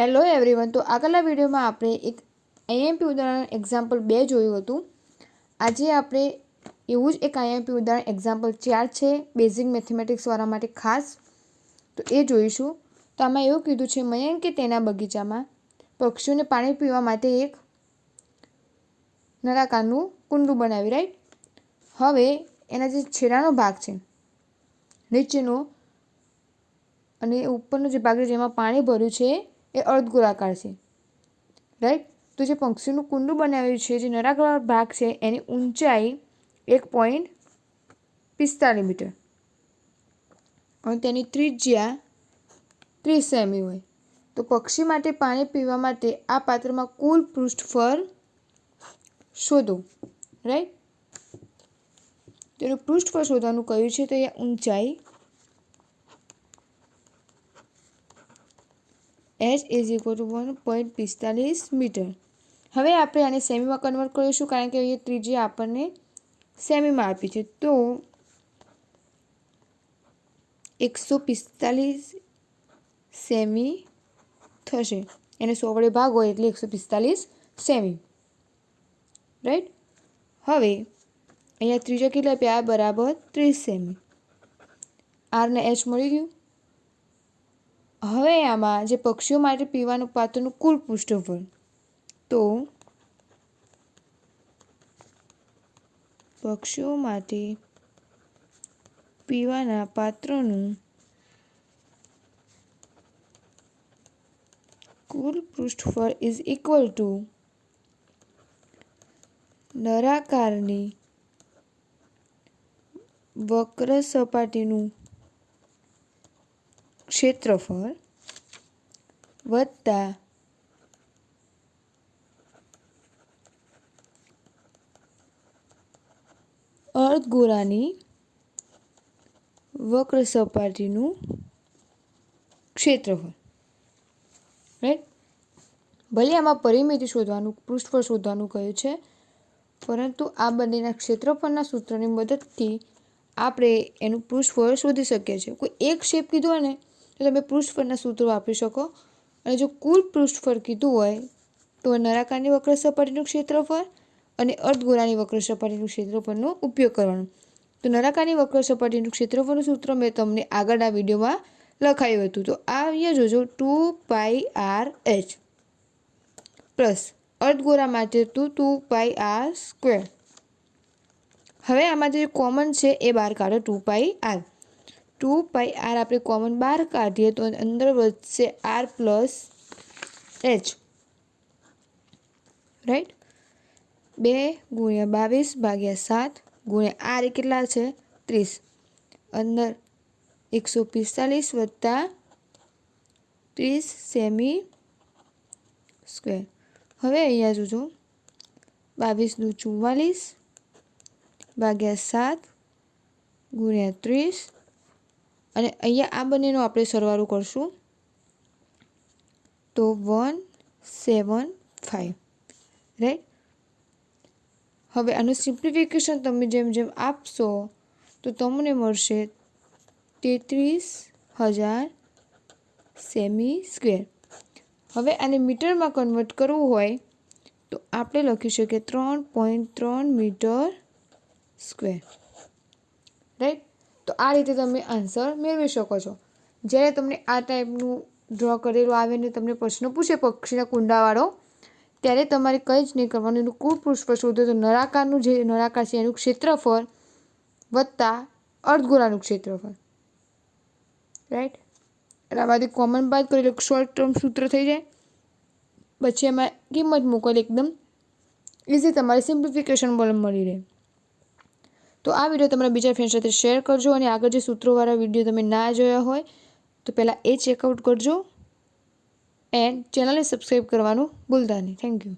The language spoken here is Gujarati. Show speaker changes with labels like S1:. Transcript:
S1: હેલો એવરીવન તો આગળના વિડીયોમાં આપણે એક આઈએમપી ઉદાહરણ એક્ઝામ્પલ બે જોયું હતું. આજે આપણે એવું જ એક આઈએમપી ઉદાહરણ એક્ઝામ્પલ ચાર છે બેઝિક મેથેમેટિક્સવાળા માટે ખાસ. તો એ જોઈશું. તો આમાં એવું કીધું છે, મયંકે તેના બગીચામાં પક્ષીઓને પાણી પીવા માટે એક નળાકારનું કુંડું બનાવી રાઈટ હવે એના જે છેડાનો ભાગ છે, નીચેનો અને ઉપરનો જે ભાગ છે, જેમાં પાણી ભર્યું છે એ અર્ધગોળાકાર છે. રાઈટ તો જે પક્ષીનું કુંડું બનાવ્યું છે, જે નળાકાર ભાગ છે, એની ઊંચાઈ એક પોઈન્ટ પિસ્તાલીસ મીટર. અને તેની ત્રિજ્યા ત્રીસ સેમી હોય. તો પક્ષી માટે પાણી પીવા માટે આ પાત્રમાં કુલ પૃષ્ઠફળ શોધો. રાઈટ તેનું પૃષ્ઠફળ શોધવાનું કહ્યું છે તો એ ઊંચાઈ H is equal to one point પિસ્તાલીસ મીટર. હવે આપણે આને સેમીમાં કન્વર્ટ કરીશું કારણ કે અહીંયા ત્રીજી આપણને સેમીમાં આપી છે. તો એકસો પિસ્તાલીસ સેમી થશે. એને સો વડે ભાગ હોય એટલે એકસો પિસ્તાલીસ સેમી. રાઈટ હવે અહીંયા ત્રીજા કેટલા આપ્યા? બરાબર ત્રીસ સેમી. આરને એચ મળી ગયું. હવે આમાં જે પક્ષીઓ માટે પીવાનું પાત્રનું કુલ પૃષ્ઠફળ, તો પક્ષીઓ માટે પીવાના પાત્રનું કુલ પૃષ્ઠફળ ઇઝ ઇક્વલ ટુ નળાકારની વક્ર સપાટીનું ક્ષેત્રફળ વત્તા અર્ધગોળાની વક્ર સપાટીનું ક્ષેત્રફળ. રાઈટ ભલે આમાં પરિમિતિ શોધવાનું, પૃષ્ઠફળ શોધવાનું કહ્યું છે, પરંતુ આ બંનેના ક્ષેત્રફળના સૂત્રની મદદથી આપણે એનું પૃષ્ઠફળ શોધી શકીએ છીએ. કોઈ એક શેપ કીધો ને તો તમે પૃષ્ઠફળના સૂત્રો વાપરી શકો. અને જો કુલ પૃષ્ઠફળ કીધું હોય, તો નળાકારની વક્ર સપાટીનું ક્ષેત્રફળ અને અર્ધગોળાની વક્ર સપાટીનું ક્ષેત્રફળનો ઉપયોગ કરવાનો. તો નળાકારની વક્ર સપાટીનું ક્ષેત્રફળનું સૂત્ર મેં તમને આગળના વિડીયોમાં લખાયું હતું. તો આ અહીંયા જોજો, two pi r h plus અર્ધગોળા માટે two two pi r square. હવે આમાં જે કોમન છે એ બહાર કાઢો, two pi r. Two pi r આપણે કોમન બહાર કાઢીએ તો અંદર વધશે આર પ્લસ એચ રાઈટ બે ગુણ્યા બાવીસ ભાગ્યા સાત ગુણ્યા આર એ કેટલા છે ત્રીસ અંદર એકસો પિસ્તાલીસ વત્તા ત્રીસ સેમી સ્ક્વેર હવે અહીંયા જોજો બાવીસનું ચુમ્માલીસ ભાગ્યા સાત ગુણ્યા ત્રીસ અને અહીંયા આ બંનેનો આપણે સરવાળો કરશું. તો વન, સેવન ફાઇવ રાઈટ હવે આનું સિમ્પ્લિફિકેશન તમે જેમ જેમ આપશો, તો તમને મળશે તેત્રીસ હજાર સેમી સ્ક્વેર હવે આને મીટરમાં કન્વર્ટ કરવું હોય, તો આપણે લખી શકીએ ત્રણ પોઈન્ટ ત્રણ મીટર સ્ક્વેર રાઈટ તો આ રીતે તમે આન્સર મેળવી શકો છો. જ્યારે તમને આ ટાઈપનું ડ્રો કરેલું આવે ને તમને પ્રશ્ન પૂછે પક્ષીના કુંડાવાળો, ત્યારે તમારે કંઈ જ નહીં કરવાનું. એનું કુલ પુષ્પ શોધો તો નળાકારનું જે નળાકાર છે એનું ક્ષેત્રફળ વત્તા અર્ધગોળાનું ક્ષેત્રફળ. રાઈટ એટલે આમાંથી કોમન બાદ કરેલું શોર્ટ ટર્મ સૂત્ર થઈ જાય. પછી એમાં કિંમત મૂકેલી એકદમ ઇઝી તમારે સિમ્પ્લિફિકેશન બોલ મળી રહે. તો આ વીડિયો તમારા બીજા ફ્રેન્ડ સાથે શેર કરજો અને આગળ જે સૂત્રોવાળા વીડિયો તમે ના જોયા હોય, તો પહેલાં એ ચેકઆઉટ કરજો. એન્ડ ચેનલને સબસ્ક્રાઈબ કરવાનું ભૂલતા નહીં. Thank you